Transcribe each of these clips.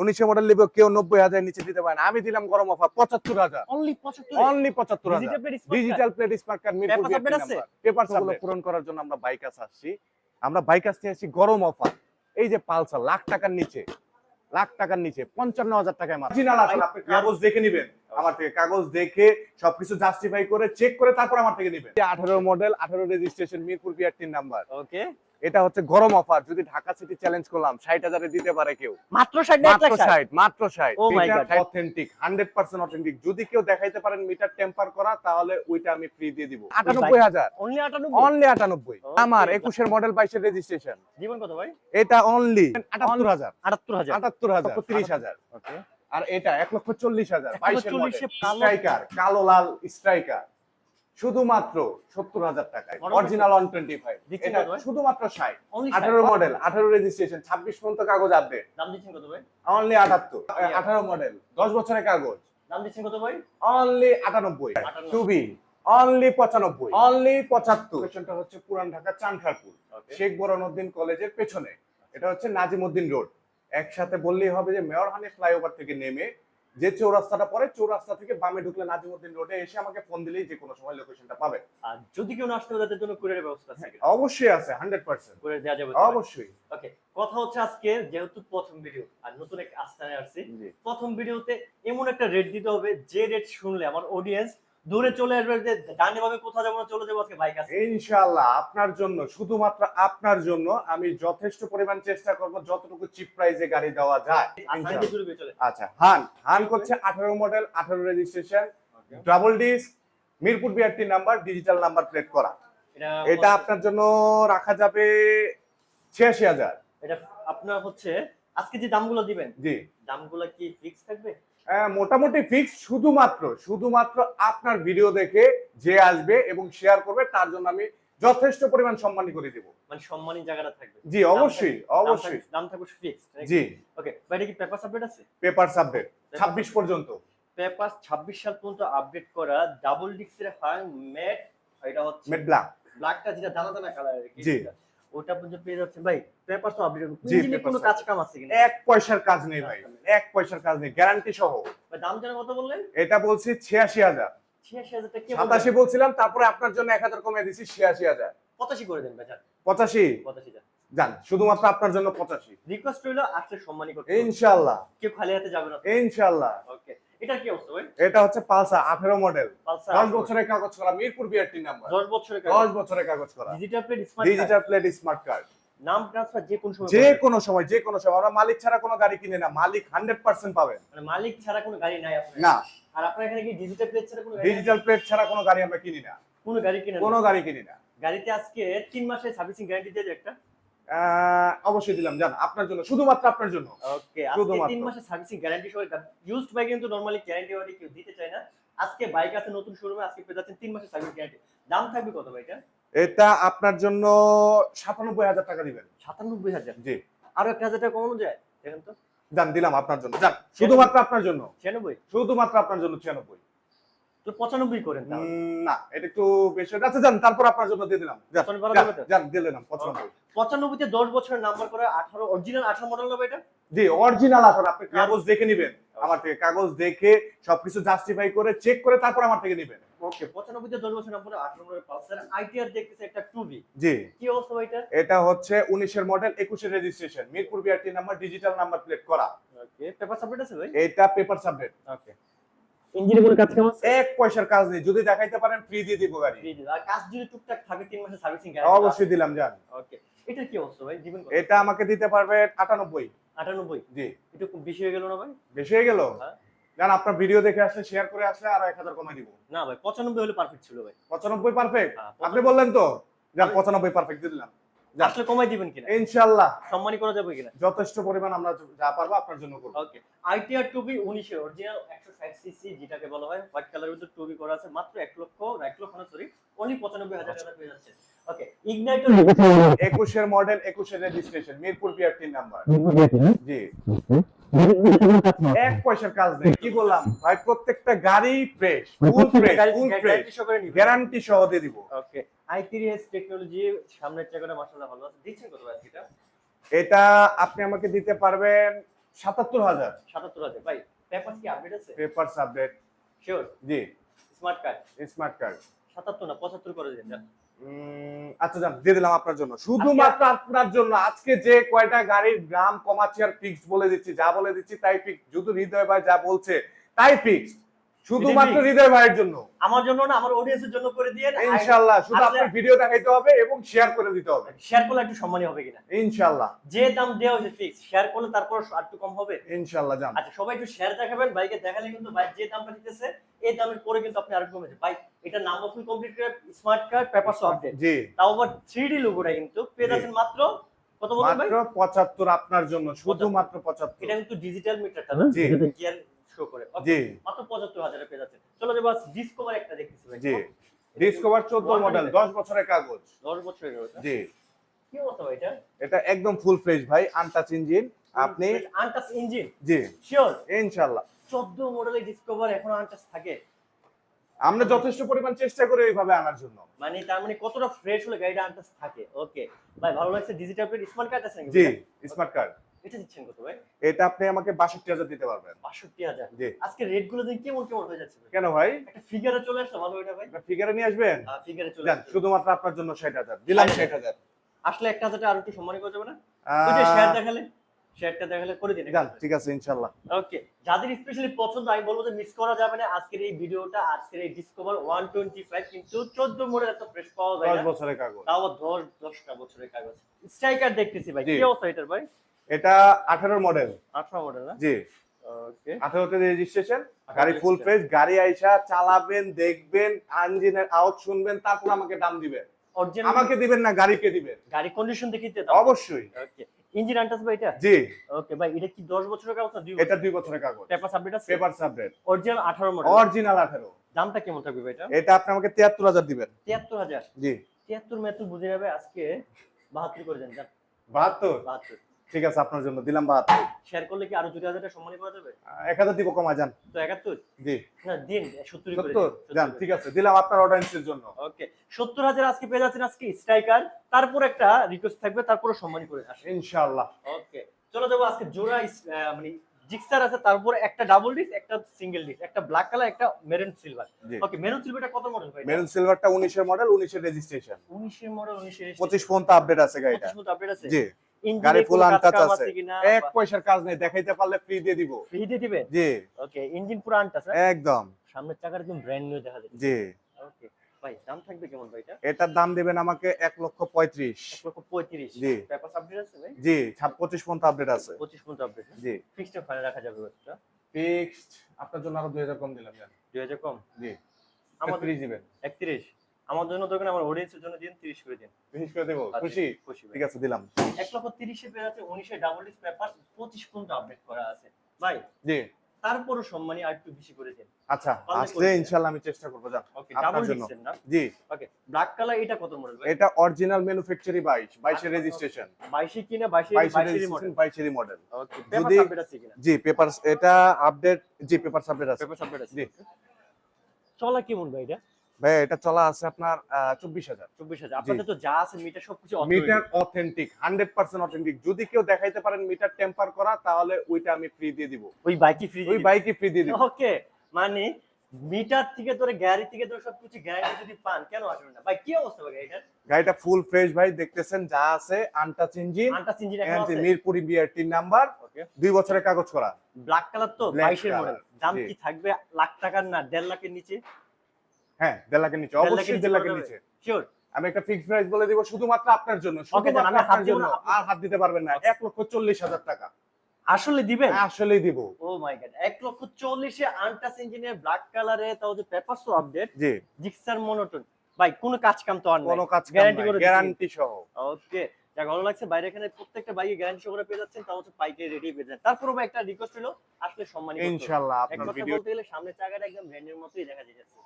উনিশশো মডেল নিবে কেউ নব্বই হাজার নিচে দিতে পারে না। আমি দিলাম গরম অফার পঁচাত্তর হাজার। অনলি পঁচাত্তর হাজার। Digital plate smart card Mirpur? Paper পূরণ করার জন্য আমরা বাইক আসছি। আমরা বাইক আসতে আসছি গরম অফার এই যে পালসার লাখ টাকার নিচে। লাখ টাকার নিচে পঞ্চান্ন হাজার টাকায় মাত্র অরিজিনাল আসলে আপনি কাগজ দেখে নিবেন। আমার থেকে কাগজ দেখে সবকিছু জাস্টিফাই করে চেক করে তারপর আমার থেকে নিবেন। আঠারো মডেল আঠারো রেজিস্ট্রেশন মিরপুর বিআর তিন নাম্বার ওকে এটা হচ্ছে গরম অফার যদি ঢাকা সিটি চ্যালেঞ্জ করলাম ষাট হাজারে দিতে পারে কেউ। মাত্র 60 মাত্র ষাট? মাত্র ষাট. অথেন্টিক হান্ড্রেড পার্সেন্ট অথেন্টিক যদি কেউ দেখাইতে পারেন মিটার টেম্পার করা তাহলে ওইটা আমি ফ্রি দিয়ে দিব। আটানব্বই হাজার। অনলি 98 অনলি আটানব্বই. আমার একুশের মডেল বাইশের রেজিস্ট্রেশন জীবন কত ভাই? এটা অনলি আটাত্তর হাজার। 78000 আটাত্তর হাজার। তিরিশ হাজার। ওকে আর এটা এক লক্ষ চল্লিশ হাজার বাইশের কালো- স্ট্রাইকার কালো লাল স্ট্রাইকার শুধুমাত্র সত্তর হাজার টাকায়। অরিজিনাল ওয়ান টোয়েন্টি ফাইভ এটা শুধুমাত্র ষাট। অনলি আঠারো মডেল আঠারো রেজিস্ট্রেশন ছাব্বিশ পর্যন্ত কাগজ আপডেট দাম দিচ্ছেন কত ভাই? অনলি আটাত্তর। আঠারো মডেল দশ বছরের কাগজ। দাম দিচ্ছেন কত ভাই? অনলি আটানব্বই। 98 টু বি অনলি পঁচানব্বই। অনলি পঁচাত্তর। লোকেশনটা হচ্ছে পুরান ঢাকা চানখারপুর। শেখ বরানুদ্দিন কলেজের পেছনে। এটা হচ্ছে নাজিমুদ্দিন রোড। একসাথে বললেই হবে যে মেয়র হানি ফ্লাইওভার থেকে নেমে যে চৌরাস্তাটা পরে চৌরাস্তা থেকে বামে ঢুকলে নাজিমুদ্দিন রোডে এসে আমাকে ফোন দিলেই যে কোনো সময় লোকেশনটা পাবে। আর যদি কেউ আসতে তাদের জন্য কুরিয়ারের ব্যবস্থা আছে অবশ্যই আছে হান্ড্রেড পার্সেন্ট কুরিয়ার দেওয়া যাবে অবশ্যই। ওকে কথা হচ্ছে আজকে যেহেতু প্রথম ভিডিও আর নতুন এক আস্থায় আসছি। প্রথম ভিডিওতে এমন একটা রেট দিতে হবে যে রেট শুনলে আমার অডিয়েন্স দূরে চলে আসবে যে ডানে ভাবে কোথাও যাব না চলে যাব আজকে বাইক আছে ইনশাআল্লাহ আপনার জন্য শুধুমাত্র আপনার জন্য আমি যথেষ্ট পরিমাণ চেষ্টা করব যতটুকু চিপ প্রাইসে গাড়ি দেওয়া যায় চলে। আচ্ছা হান হান করছে আঠারো মডেল আঠারো registration double disc Mirpur BRT number digital number plate করা। এটা আপনার জন্য রাখা যাবে ছিয়াশি হাজার। এটা আপনার হচ্ছে আজকে যে দামগুলো দিবেন জি। দামগুলো কি ফিক্স থাকবে? মোটামুটি ফিক্স শুধুমাত্র শুধুমাত্র আপনার ভিডিও দেখে যে আসবে এবং শেয়ার করবে তার জন্য আমি যথেষ্ট পরিমাণ সম্মানী করে দেব। মানে সম্মানী জায়গাটা থাকবে। জি অবশ্যই অবশ্যই। দাম থাকবে ফিক্স জি। ওকে বাইরে কি পেপার সাবমিট আছে? পেপার সাবজেক্ট ছাব্বিশ পর্যন্ত। পেপার 26 সাল পর্যন্ত আপডেট করা ডাবল ডিক্সের হয় ম্যাট এটা হচ্ছে মেড ব্ল্যাক ব্ল্যাকটা যেটা দানা দানা কালার জি। ওটা পর্যন্ত পেয়ে যাচ্ছে ভাই আপডেট ইঞ্জিনে কোনো কাজ কাম আছে কিনা? এক পয়সার কাজ নেই ভাই। এক পয়সার কাজ নেই। গ্যারান্টি সহ। ভাই, দাম জানা কত বললেন? এটা বলছি ছিয়াশি হাজার। 86000 টাকা কে সাতাশি বলছিলাম তারপরে আপনার জন্য এক হাজার কমে দিচ্ছি ছিয়াশি হাজার। 85 করে দেন ভাই পঁচাশি? 85 দেন যান শুধুমাত্র আপনার জন্য পঁচাশি। রিকোয়েস্ট হইল আসলে সম্মানী করতে ইনশাল্লাহ কেউ খালি হাতে যাবে না। ইনশাল্লাহ ওকে এটা কি অবস্থা ভাই? এটা হচ্ছে পালসা আঠেরো মডেল পালসার দশ বছরের কাগজ করা মিরপুর বিআরটি নাম্বার 10 বছরের দশ বছরের কাগজ করা। Digital plate smart digital plate smart card নাম ট্রান্সফার যে কোন সময় যে। কোনো সময় যে কোনো সময়। আমরা মালিক ছাড়া কোনো গাড়ি কিনে না মালিক হান্ড্রেড পার্সেন্ট পাবেন। মানে মালিক ছাড়া কোনো গাড়ি নাই আপনার। না। আর আপনার এখানে কি ডিজিটাল প্লেট ছাড়া কোনো গাড়ি ডিজিটাল প্লেট ছাড়া কোনো গাড়ি আমরা কিনি না। কোনো গাড়ি কিনে কোনো গাড়ি কিনি না। গাড়িতে আজকে তিন মাসের সার্ভিসিং গ্যারান্টি দিয়ে একটা। অবশ্যই দিলাম জান আপনার জন্য শুধুমাত্র আপনার জন্য। ওকে শুধুমাত্র। তিন মাসের সার্ভিসিং গ্যারান্টি সহ ইউজড বাইক কিন্তু নরমালি গ্যারান্টি ওয়ারেন্টি কেউ দিতে চায় না। আজকে বাইক আছে নতুন শোরুমে আজকে পেয়ে যাচ্ছেন তিন মাসের সার্ভিস গ্যারান্টি দাম থাকবে কত ভাইটা এটা? এটা আপনার জন্য সাতানব্বই হাজার টাকা দিবেন। সাতানব্বই হাজার? জি। আরও একটা হাজার টাকা কমানো যায়? দেখেন তো। যান দিলাম আপনার জন্য। যান শুধুমাত্র আপনার জন্য। ছিয়ানব্বই? শুধুমাত্র আপনার জন্য ছিয়ানব্বই। তো পঁচানব্বই করেন তাহলে। না এটা একটু বেশি হয়ে যান তারপর আপনার জন্য দিয়ে দিলাম। যান, তো? দিয়ে দিলাম বছরের নাম্বার করা আঠারো অরিজিনাল আঠারো মডেল হবে এটা? জি অরিজিনাল আপনার আপনি কাগজ দেখে নিবেন। আমার থেকে কাগজ দেখে সবকিছু জাস্টিফাই করে চেক করে তারপর আমার থেকে নিবেন। ওকে পঁচানব্বইতে দশ বছর নাম্বার আঠারো মডেল পালসার আইটিআর দেখতেছে একটা টু বি জি। কি অবস্থা এটা? এটা হচ্ছে উনিশের মডেল একুশের registration Mirpur BRT number digital number plate করা। ওকে পেপার সাবমিট আছে ভাই? এটা পেপার সাবজেক্ট ওকে ইঞ্জিনে কোনো কাজ কাম আছে? এক পয়সার কাজ নেই যদি দেখাইতে পারেন ফ্রি দিয়ে দিব গাড়ি। আর কাজ যদি টুকটাক থাকে মাসের সার্ভিসিং অবশ্যই দিলাম যান। ওকে এটা কি অবস্থা ভাই? জীবন এটা আমাকে দিতে পারবে আটানব্বই। আটানব্বই? জি। একটু খুব বেশি হয়ে গেল না ভাই? বেশি হয়ে গেল? হ্যাঁ। জান আপনার ভিডিও দেখে আসলে শেয়ার করে আসলে আরও এক হাজার কমাই দিব। না ভাই পঁচানব্বই হলে পারফেক্ট ছিল ভাই। পঁচানব্বই পারফেক্ট হ্যাঁ, আপনি বললেন তো? যান পঁচানব্বই পারফেক্ট দিয়ে দিলাম। আসলে কমাই দিবেন কিনা? ইনশাল্লাহ সম্মানী করা যাবে কিনা? যথেষ্ট পরিমাণ আমরা যা পারব আপনার জন্য করব। ওকে। আইটিআর টুবি উনিশের অরিজিনাল একশো ষাট সিসি যেটাকে বলা হয় হোয়াইট কালারের ভিতরে টুবি করা আছে মাত্র এক লক্ষ না এক লক্ষ না সরি অনলি পঁচানব্বই হাজার টাকা পেয়ে যাচ্ছে। ওকে ইগনাইটর একুশের মডেল একুশের রেজিস্ট্রেশন মিরপুর বিআরটি নাম্বার জি। এক পয়সার কাজ নেই। কি বললাম? ভাই প্রত্যেকটা গাড়ি fresh full fresh full fresh guarantee সহ দিয়ে দিব। Okay. I three S technology সামনের চাকাটা মাসাল্লাহ ভালো আছে। দিচ্ছেন কত ভাই এটা? এটা আপনি আমাকে দিতে পারবেন সাতাত্তর হাজার। সাতাত্তর হাজার। ভাই পেপার কি আপডেট আছে? Paper update. শিওর জি। স্মার্ট কার্ড স্মার্ট কার্ড সাতাত্তর না পঁচাত্তর করে দিন। আচ্ছা যান দিয়ে দিলাম আপনার জন্য। শুধুমাত্র আপনার জন্য আজকে যে কয়টা গাড়ির গ্রাম কমার্শিয়াল ফিক্স বলে দিচ্ছি যা বলে দিচ্ছি তাই ফিক্স শুধু হৃদয় ভাই যা বলছে তাই ফিক্স শুধুমাত্র? হৃদয় ভাইয়ের জন্য। আমার জন্য না আমার অডিয়েন্সের জন্য করে দিয়ে ইনশাআল্লাহ শুধু আপনার ভিডিও দেখাইতে হবে এবং শেয়ার করে দিতে হবে। শেয়ার করলে একটু সম্মানী হবে কিনা? ইনশাআল্লাহ। যে দাম দেওয়া হয়েছে ফিক্স শেয়ার করলে তারপর আর একটু কম হবে? ইনশাআল্লাহ যান আচ্ছা সবাই একটু শেয়ার দেখাবেন বাইকে দেখালে কিন্তু বাইক যে দামটা দিতেছে এই দামের পরে কিন্তু আপনি আরেকটু কমেছে বাইক এটা number full complete smart card paper update জি। তাও আবার থ্রি ডি লোগোটা কিন্তু পেয়ে যাচ্ছেন মাত্র কত বলবেন ভাই? মাত্র পঁচাত্তর আপনার জন্য শুধুমাত্র পঁচাত্তর। এটা কিন্তু ডিজিটাল মিটারটা না জি। শো করে। জি। মাত্র পেয়ে যাচ্ছেন চলো যাব ডিসকভার একটা দেখতেছি ভাই। জি। ডিসকভার চোদ্দ মডেল দশ বছরের কাগজ। দশ বছরের রয়েছে জি। কি অবস্থা ভাই এটা? এটা একদম ফুল ফ্রেশ ভাই আনটাচ ইঞ্জিন আপনি আনটাস ইঞ্জিন জি। শিওর ইনশাআল্লাহ। চোদ্দ মডেলের ডিসকভার এখনও আনটাস থাকে? আমরা যথেষ্ট পরিমাণ চেষ্টা করি এইভাবে আনার জন্য। মানে তার মানে কতটা ফ্রেশ হলে গাড়িটা আনটাস থাকে? ওকে ভাই ভালো লাগছে ডিজিটাল প্লেট স্মার্ট কার্ড আছে নাকি জি স্মার্ট কার্ড এটা দিচ্ছেন কত ভাই? এটা আপনি আমাকে বাষট্টি হাজার দিতে পারবেন। বাষট্টি হাজার। জি। আজকে রেটগুলো দেখে কেমন কেমন হয়ে যাচ্ছে কেন ভাই? একটা ফিগারে চলে আসলো ভালো এটা ভাই? ফিগারে নিয়ে আসবেন? ফিগারে চলে যান শুধুমাত্র আপনার জন্য ষাট হাজার। দিলাম ষাট ষাট হাজার। আসলে একটা হাজারটা আর একটু সম্মান করা যাবে না? ওই যে শেয়ার দেখালে শেয়ারটা দেখালে করে দিন ঠিক আছে ইনশাল্লাহ। ওকে যাদের স্পেশালি পছন্দ আমি বলব যে মিস করা যাবে না আজকের এই ভিডিওটা আজকের এই ডিসকভার ওয়ান টোয়েন্টি ফাইভ কিন্তু চোদ্দ মডেল এত ফ্রেশ পাওয়া যায় দশ না। বছরের কাগজ। তাও আবার দশ দশটা বছরের কাগজ। স্ট্রাইকার দেখতেছি ভাই কি অবস্থা এটার ভাই? এটা আঠারো মডেল আঠারো মডেল না? জি। আঠারোতে রেজিস্ট্রেশন গাড়ি ফুল ফ্রেশ গাড়ি আইসা চালাবেন দেখবেন ইঞ্জিনের আওয়াজ শুনবেন তারপর আমাকে দাম দিবেন। আমাকে দিবেন না গাড়িকে দিবেন। গাড়ি কন্ডিশন দেখিতে অবশ্যই। ওকে ইঞ্জিন আনটাস ভাই এটা? জি। ওকে ভাই এটা কি 10 বছরের কাগজ না 2 এটা দুই বছরের কাগজ। পেপার সাবমিট আছে? Paper submit original 18 model original আঠারো। দামটা কেমন থাকবে ভাই এটা? এটা আপনি আমাকে তিয়াত্তর হাজার দিবেন। 73000 জি। 73 মেতুল বুঝে যাবে আজকে 72 করে দেন যান। বাহাত্তর? 72 ঠিক আছে আপনার জন্য। দিলাম বাহাত্তর শেয়ার করলে কি আরও 2000 টাকা সম্মানী করা যাবে? এক হাজার দিব কমা যান। তো 71 জি। না দিন 70 করে সত্তর যান ঠিক আছে। দিলাম আপনার অডিয়েন্সের জন্য। ওকে 70000 আজকে পেয়ে যাচ্ছেন আজকে স্ট্রাইকার। তারপর একটা রিকোয়েস্ট থাকবে তারপরে সম্মানী করে আসে ইনশাআল্লাহ। ওকে চলো যাব আজকে জোড়া মানে জিক্সার আছে তারপর একটা ডাবল ডিস্ক একটা সিঙ্গেল ডিস্ক একটা ব্ল্যাক কালার একটা মেরুন সিলভার ওকে মেরুন সিলভারটা কত মডেল ভাই? মেরুন সিলভারটা উনিশের মডেল উনিশের রেজিস্ট্রেশন 19 এর মডেল 19 এর পঁচিশ পর্যন্ত আপডেট আছে গাড়িটা 25 মতো আপডেট আছে? জি। গাড়ি ফুল আনটাচ আছে। এক পয়সার কাজ নেই দেখাইতে পারলে ফ্রি দিয়ে দিব। ফ্রি দিয়ে দিবে? জি। ওকে ইঞ্জিন পুরো আনটাচ একদম। সামনের চাকাটা একদম ব্র্যান্ড নিউ দেখা যাচ্ছে। জি। ওকে ভাই দাম থাকবে কেমন ভাই এটা? এটার দাম দিবেন আমাকে এক লক্ষ পঁয়ত্রিশ। এক লক্ষ পঁয়ত্রিশ। জি। পেপার আপডেট আছে ভাই? জি ছাপ পঁচিশ পর্যন্ত আপডেট আছে। পঁচিশ পর্যন্ত আপডেট জি। ফিক্সড ফাইনাল রাখা যাবে ফিক্সড আপনার জন্য আরও দুই হাজার কম দিলাম জান। দুই হাজার কম? জি। আমাদের একত্রিশ দিবেন। একত্রিশ? আমার জন্য দোকান আমার অডিয়েন্সের জন্য দিন তিরিশ করে দিন। বিশেষ করে দেবো। আচ্ছা, খুশি? খুশি ঠিক আছে দিলাম। এক লক্ষ তিরিশে পেয়ে যাচ্ছে উনিশে ডাবল ডিস পেপার পঁচিশ পর্যন্ত আপডেট করা আছে। ভাই জি। তারপরও সম্মানী আর একটু বেশি করে দিন। আচ্ছা আসলে। ইনশাল্লাহ আমি চেষ্টা করব যান ওকে ডাবল জন্য। না? জি। ওকে ব্ল্যাক কালার এটা কত মডেল ভাই? এটা অরিজিনাল ম্যানুফ্যাকচারি বাইশ বাইশের আচ্ছা, রেজিস্ট্রেশন বাইশে কিনা বাইশে বাইশের বাইশেরই রেজিস্ট্রেশন মডেল বাইশেরই মডেল ওকে পেপার আপডেট আছে কিনা? জি পেপার এটা আপডেট জি পেপার আপডেট আছে। পেপার আপডেট আছে জি। চলা কেমন ভাই এটা? ভাই এটা চলা আছে আপনার চব্বিশ হাজার। চব্বিশ হাজার। আপনাদের তো যা আছে মিটার সবকিছু meter authentic hundred percent authentic যদি কেউ দেখাইতে পারেন মিটার টেম্পার করা তাহলে ওইটা আমি ফ্রি দিয়ে দিব। ওই বাইকই ফ্রি ওই বাইকই ফ্রি দিয়ে দিব। ওকে মানে মিটার থেকে ধরে গাড়ি থেকে ধরে সবকিছু গ্যারান্টি যদি পান কেন আসবেন না? ভাই কি অবস্থা ভাই গাড়িটা ফুল ফ্রেশ ভাই দেখতেছেন যা আছে আনটাচ ইঞ্জিন আনটাস ইঞ্জিন এখন আছে? মিরপুরি বিআরটি নাম্বার দুই বছরের কাগজ করা। ব্ল্যাক কালার তো Black 22 এর মডেল দাম কি থাকবে? লাখ টাকার না দেড় লাখের নিচে? হ্যাঁ দেড় লাখের নিচে অবশ্যই দেড় লাখের নিচে। শিওর আমি একটা ফিক্সড প্রাইস বলে দিব শুধুমাত্র আপনার জন্য। শুধুমাত্র আপনার জন্য। আর হাত দিতে পারবেন না। এক লক্ষ চল্লিশ হাজার টাকা। আসলে দিবেন? আসলেই দিব। ও মাই গড লক্ষ আনটাস ব্ল্যাক কালারে তাও যে আপডেট জি। জিক্সার মনোটন ভাই কোনো কাজ কাম তো আর নাই। কোনো কাজ Guarantee করে গ্যারান্টি সহ। ওকে যা ভালো লাগছে বাইরে এখানে প্রত্যেকটা বাইকে গ্যারান্টি সহকারে পেয়ে যাচ্ছেন তাও হচ্ছে রেডি পেয়ে যাচ্ছেন। তারপরে একটা রিকোয়েস্ট হলো আসলে সম্মানিত ইনশাআল্লাহ আপনার ভিডিও বলতে গেলে সামনের চাকাটা একদম ব্র্যান্ডের মতোই দেখা যাচ্ছে।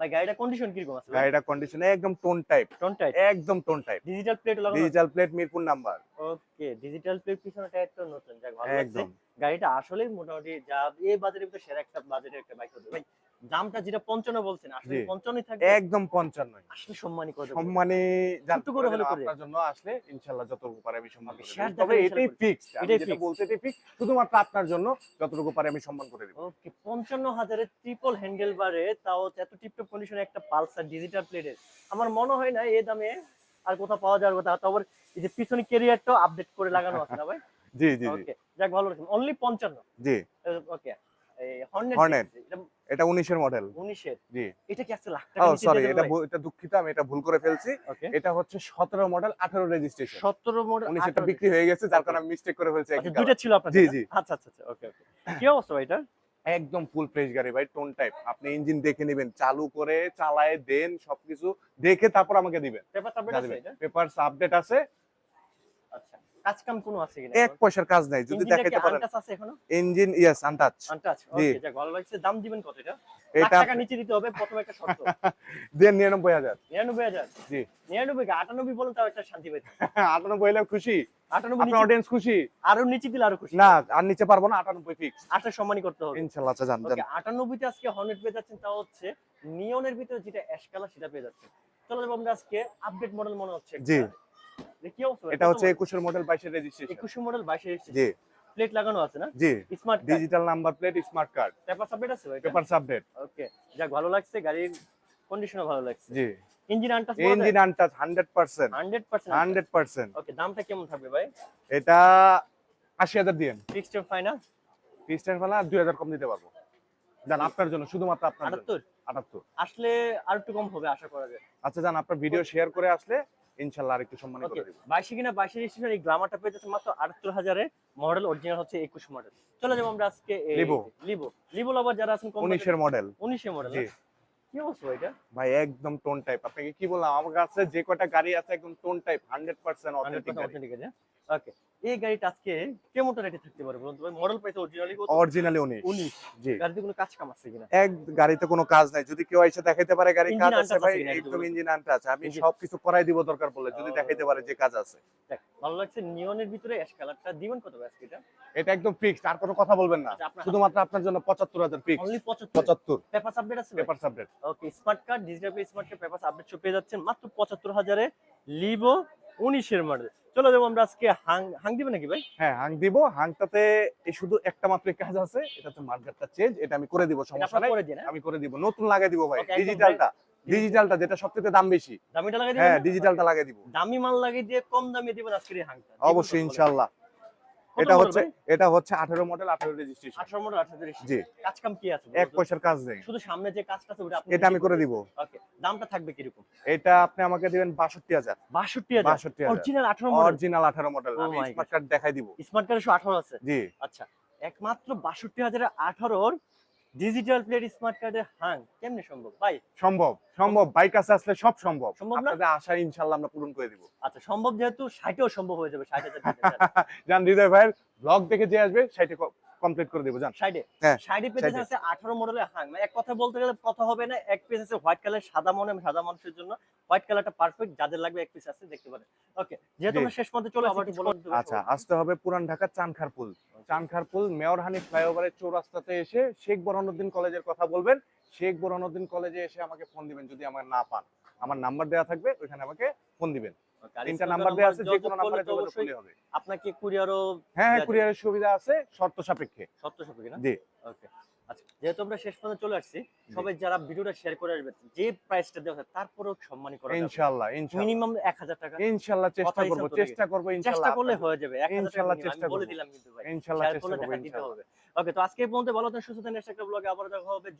ভাই গাড়িটা কন্ডিশন কীরকম আছে? গাড়িটা কন্ডিশন একদম টোন টাইপ টোন টাইপ একদম টোন টাইপ ডিজিটাল প্লেট লাগানো digital plate Mirpur number okay digital plate পিছনে টায়ারটা নতুন। যাক ভালো লাগছে। একদম। গাড়িটা আসলে মোটামুটি যা এই বাজারের তো সেরা একটা বাজারের একটা বাইক হবে ভাই দামটা যেটা পঞ্চান্ন বলছেন আসলে জি। পঞ্চান্নই থাকবে? একদম পঞ্চান্ন। আসলে সম্মানই করে? সম্মানে করে হলে করে। আপনার জন্য আসলে ইনশাল্লাহ যতটুকু পারে আমি সম্মান করে দেব। তবে এটাই ফিক্স যেটা বলতে এটাই ফিক্স শুধুমাত্র আপনার জন্য যতটুকু পারে আমি সম্মান করে দেব। ওকে পঞ্চান্ন হাজারের ট্রিপল হ্যান্ডেল বারে তাও এত টিপটপ কন্ডিশনে একটা পালসার ডিজিটাল প্লেটের আমার মনে হয় না এই দামে আর কোথাও পাওয়া যাওয়ার কথা তারপর এই যে পিছনে ক্যারিয়ারটাও আপডেট করে লাগানো আছে না ভাই? জি জি ওকে যাক ভালো লাগছে অনলি পঞ্চান্ন। জি। ওকে। হর্নেট এটা এটা উনিশের মডেল উনিশের? জি। এটা কি আছে লাখ টাকা নিচে সরি এটা এটা দুঃখিত আমি এটা ভুল করে ফেলছি। এটা হচ্ছে সতেরো মডেল আঠারো রেজিস্ট্রেশন সতেরো মডেল উনিশেরটা বিক্রি হয়ে গেছে যার কারণে আমি মিস্টেক করে ফেলছি আচ্ছা colour। ছিল আপনার জি, জি। আচ্ছা আচ্ছা আচ্ছা ওকে ওকে কি অবস্থা ভাই এটা? একদম ফুল ফ্রেশ গাড়ি ভাই টোন টাইপ আপনি ইঞ্জিন দেখে নেবেন চালু করে চালায় দেন সবকিছু দেখে তারপর আমাকে দিবেন। পেপার সাবমিট আছে পেপারস আপডেট আছে কাজ কাম কোনো আছে কিনা? এক পয়সার কাজ নাই যদি দেখাইতে পারেন। আছে এখনও? Engine yes untouch untouch okay ভালো লাগছে। দাম দিবেন কত এটা? এটা টাকা নিচে দিতে হবে প্রথম একটা শর্ত। দেন নিরানব্বই হাজার। নিরানব্বই হাজার? জি। নিরানব্বই কে? আটানব্বই বলেন তাও একটা শান্তি পাইতে আটানব্বই হলেও খুশি। আটানব্বই আপনার অডিয়েন্স খুশি? আরও নিচে দিলে আরও খুশি। না আর নিচে পারব না আটানব্বই ফিক্স আটটা সম্মানই করতে হবে। ইনশাল্লাহ আচ্ছা জান জান ওকে আটানব্বইতে আজকে হর্নেট পেয়ে যাচ্ছেন তাও হচ্ছে নিয়নের ভিতরে যেটা অ্যাশ কালার সেটা পেয়ে যাচ্ছেন। চলো আমরা আজকে আপডেট মডেল মনে হচ্ছে। জি। এটা হচ্ছে একুশের মডেল বাইশের রেজিস্ট্রেশন একুশে মডেল বাইশে জি। প্লেট লাগানো আছে না? জি। Smart digital number plate smart card paper submit আছে ভাই পেপারস আপডেট ওকে যাক ভালো লাগছে গাড়ির কন্ডিশনও ভালো লাগছে। জি। Engine untouch engine untouch hundred percent hundred percent hundred percent okay দামটা কেমন থাকবে ভাই? এটা আশি হাজার দিয়েন ফিক্সড ফাইনাল খ্রিস্টান ফেলা দুই হাজার কম দিতে পারব। জান আপনার জন্য শুধুমাত্র আপনার জন্য। আটাত্তর? আটাত্তর। আসলে আর একটু কম হবে আশা করা যায়। আচ্ছা জান আপনার ভিডিও শেয়ার করে আসলে ইনশাল্লাহ আরেকটু সম্মান করে দেব বাইশে কিনা বাইশে রেজিস্ট্রেশন এই গ্লামারটা পেয়ে যাচ্ছে মাত্র আটাত্তর হাজারে মডেল অরিজিনাল হচ্ছে একুশ মডেল চলে যাব আমরা আজকে লিবো লিভো লিভো লাভার যারা আছেন কম উনিশের মডেল উনিশে মডেল কি অবস্থা এটা? ভাই একদম টোন টাইপ আপনাকে কি বললাম আমার কাছে যে কটা গাড়ি আছে একদম tone type hundred percent authentic গাড়ি। অথেন্টিক আছে ওকে এই গাড়িটা আজকে কেমন রেটে থাকতে পারে বলুন তো? ভাই মডেল পাইছে অরিজিনালি কত? অরিজিনালি উনিশ। উনিশ। জি। গাড়িতে কোনো কাজ কাম আছে কিনা? এক গাড়িতে কোনো কাজ নাই। যদি কেউ এসে দেখাইতে পারে গাড়ি কাজ আছে ভাই একদম ইঞ্জিন আমি সবকিছু করাই দিব দরকার পড়লে যদি দেখাইতে পারে যে কাজ আছে। দেখ ভালো লাগছে নিয়নের ভিতরে অ্যাশ কালারটা দিবেন কত ভাই আজকে এটা? এটা একদম ফিক্সড আর কোনো কথা বলবেন না। আচ্ছা শুধুমাত্র আপনার জন্য পঁচাত্তর হাজার ফিক্স অনলি 75 পঁচাত্তর। পেপার আপডেট আছে paper subject okay smart card digital pay smart card paper update পেয়ে যাচ্ছেন। মাত্র 75000 এ লিভো 19 এর মডেল চলো যাব আমরা আজকে হাং হাং দিবেন নাকি ভাই? হ্যাঁ হাং দিব। হাংটাতে এই শুধু একটা মাত্র কাজ আছে এটা তো মার্কেটটা চেঞ্জ এটা আমি করে দিব সমস্যা নাই। হ্যাঁ? আমি করে দিব। নতুন লাগাই দিব ভাই ডিজিটালটা ডিজিটালটা যেটা সবচেয়ে দাম বেশি। দামিটা লাগাই দিব হ্যাঁ? ডিজিটালটা লাগাই দিব। দামি মাল লাগিয়ে দিয়ে কম দামে দিবেন আজকের এই হাংটা। অবশ্যই ইনশাআল্লাহ এটা হচ্ছে এটা হচ্ছে 18 মডেল 18 রেজিস্ট্রেশন 18 মডেল 18 জি। কাজ কাম কি আছে এক পয়সার কাজ নেই। শুধু সামনে যে কাজটা আছে ওটা আপনি এটা আমি করে দিব। ওকে দামটা থাকবে কি রকম এটা আপনি আমাকে দিবেন 62000 62000 62000 অরিজিনাল 18 মডেল অরিজিনাল 18 মডেল আমি স্মার্ট কার্ড দেখাই দিব। স্মার্ট কার্ডে 18 আছে? জি। আচ্ছা একমাত্র 62000 এর 18 ডিজিটাল প্লেট স্মার্ট কার্ডে হাং কেমনে সম্ভব? ভাই সম্ভব সম্ভব। বাইক কাছে আসলে সব সম্ভব। সম্ভব না? আপনাদের আশা ইনশাআল্লাহ আমরা পূরণ করে দিব। আচ্ছা সম্ভব যেহেতু 60 ও সম্ভব হয়ে যাবে 60000 জান হৃদয় ভাইয়ের ব্লগ দেখে যে আসবে সেটা কমপ্লিট করে দেবো জান 60 হ্যাঁ, 60 পেজে 60 আছে 18 মডেলের হাং। মানে এক কথা বলতে গেলে কথা হবে না এক পিস আছে হোয়াইট কালার সাদা মনে সাদা মানুষের জন্য। হোয়াইট কালারটা পারফেক্ট যাদের লাগবে এক পিস আছে দেখতে পারেন। ওকে যেহেতু আমরা শেষ পর্যন্ত চলে আবার বলুন আচ্ছা আসতে হবে পুরান ঢাকা চানখারপুল। চানখারপুল মেয়রহানি ফ্লাইওভারের চৌরাস্তাতে এসে শেখ বরহানুদ্দিন কলেজের কথা বলবেন। শেখ বরহানুদ্দিন কলেজে এসে আমাকে ফোন দিবেন যদি আমার না পান। আমার নাম্বার দেওয়া থাকবে ওইখানে আমাকে ফোন দিবেন। তিনটা নাম্বার দেওয়া আছে যে কোনো নাম্বারে যোগাযোগ করলে হবে। আপনাকে কুরিয়ারও হ্যাঁ হ্যাঁ দেওয়া কুরিয়ারের সুবিধা আছে শর্ত সাপেক্ষে। সত্য সাপেক্ষে না? জি। ওকে আচ্ছা যেহেতু আমরা শেষ পর্যন্ত চলে আসছি সবাই যারা ভিডিওটা শেয়ার করে আসবে যে প্রাইসটা দেওয়া হয় তারপরেও সম্মানী করা ইনশাআল্লাহ ইনশাআল্লাহ। মিনিমাম 1000 টাকা। ইনশাআল্লাহ চেষ্টা করব চেষ্টা করব চেষ্টা করলে হয়ে যাবে 1000 টাকা ইনশাআল্লাহ চেষ্টা বলে করব। দিলাম কিন্তু ভাই ইনশাআল্লাহ চেষ্টা করলে করব দিতে ইনশাআল্লাহ হবে ওকে তো আজকে এই পর্যন্ত ভালো থাকুন সুস্থ থাকুন নেক্সট একটা ব্লগে আবার দেখা হবে।